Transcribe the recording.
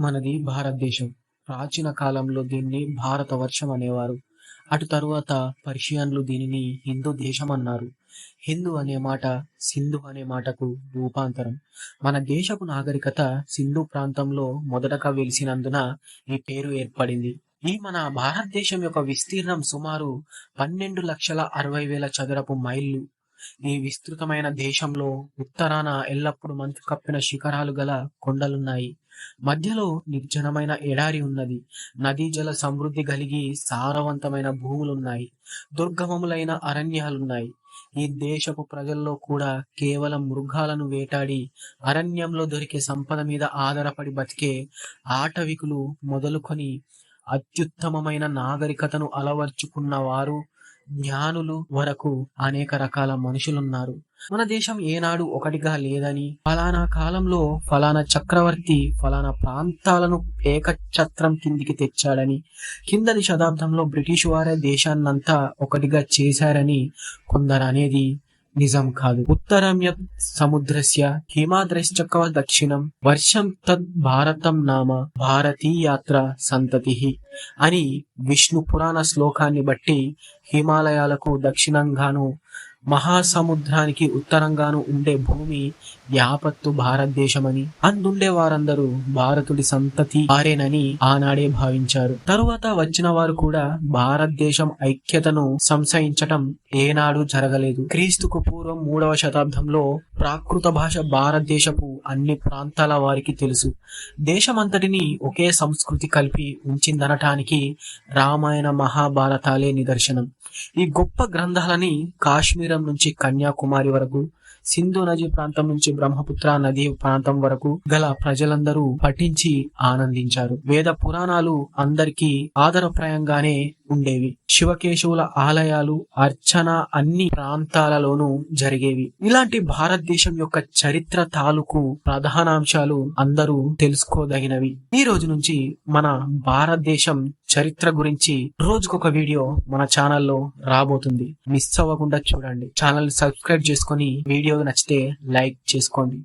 మనది భారతదేశం. ప్రాచీన కాలంలో దీన్ని భారత వర్షం అనేవారు. అటు తరువాత పర్షియన్లు దీనిని హిందూ దేశం అన్నారు. హిందూ అనే మాట సింధు అనే మాటకు రూపాంతరం. మన దేశపు నాగరికత సింధు ప్రాంతంలో మొదటగా వెలిసినందున ఈ పేరు ఏర్పడింది. ఈ మన భారతదేశం యొక్క విస్తీర్ణం సుమారు పన్నెండు లక్షల అరవై వేల చదరపు మైళ్ళు. ఈ విస్తృతమైన దేశంలో ఉత్తరాన ఎల్లప్పుడూ మంచు కప్పిన శిఖరాలు గల కొండలున్నాయి. మధ్యలో నిర్జనమైన ఎడారి ఉన్నది. నదీ జల సమృద్ధి కలిగి సారవంతమైన భూములున్నాయి. దుర్గమములైన అరణ్యాలున్నాయి. ఈ దేశపు ప్రజల్లో కూడా కేవలం మృగాలను వేటాడి అరణ్యంలో దొరికే సంపద మీద ఆధారపడి బతికే ఆటవికులు మొదలుకొని అత్యుత్తమమైన నాగరికతను అలవర్చుకున్న వారు జ్ఞానులు వరకు అనేక రకాల మనుషులున్నారు. మన దేశం ఏనాడు ఒకటిగా లేదని ఫలానా కాలంలో ఫలానా చక్రవర్తి ఫలానా ప్రాంతాలను ఏకఛత్రం కిందికి తెచ్చాడని కిందటి శతాబ్దంలో బ్రిటిష్ వారే దేశాన్నంతా ఒకటిగా చేశారని కొందరు అనేది నిజం కాదు. ఉత్తరం సముద్రస్య హిమాద్రశ్చకవ దక్షిణం వర్షం తద్ భారతం నామ భారతీయాత్ర సంతతి అని విష్ణు పురాణ శ్లోకాన్ని బట్టి హిమాలయాలకు దక్షిణంగాను మహాసముద్రానికి ఉత్తరంగాను ఉండే భూమి యాపత్తు భారతదేశమని. అందుండే వారందరూ భారతుడి సంతతి వారేనని ఆనాడే భావించారు. తరువాత వచ్చిన వారు కూడా భారతదేశం ఐక్యతను సంశయించటం ఏనాడు జరగలేదు. క్రీస్తుకు పూర్వం మూడవ శతాబ్దంలో ప్రాకృత భాష భారతదేశపు అన్ని ప్రాంతాల వారికి తెలుసు. దేశమంతటిని ఒకే సంస్కృతి కలిపి ఉంచిందనటానికి రామాయణ మహాభారతాలే నిదర్శనం. ఈ గొప్ప గ్రంథాలని కాశ్మీర్ కాశ్మీరం నుంచి కన్యాకుమారి వరకు సింధు నది ప్రాంతం నుంచి బ్రహ్మపుత్ర నది ప్రాంతం వరకు గల ప్రజలందరూ పఠించి ఆనందించారు. వేద పురాణాలు అందరికీ ఆదరప్రాయంగానే ఉండేవి. శివకేశవుల ఆలయాలు అర్చన అన్ని ప్రాంతాలలోనూ జరిగేవి. ఇలాంటి భారతదేశం యొక్క చరిత్ర తాలూకు ప్రధానాంశాలు అందరూ తెలుసుకోదగినవి. ఈ రోజు నుంచి మన భారతదేశం చరిత్ర గురించి రోజుకొక వీడియో మన ఛానల్లో రాబోతుంది. మిస్ అవ్వకుండా చూడండి. ఛానల్ సబ్స్క్రైబ్ చేసుకొని వీడియో నచ్చితే లైక్ చేసుకోండి.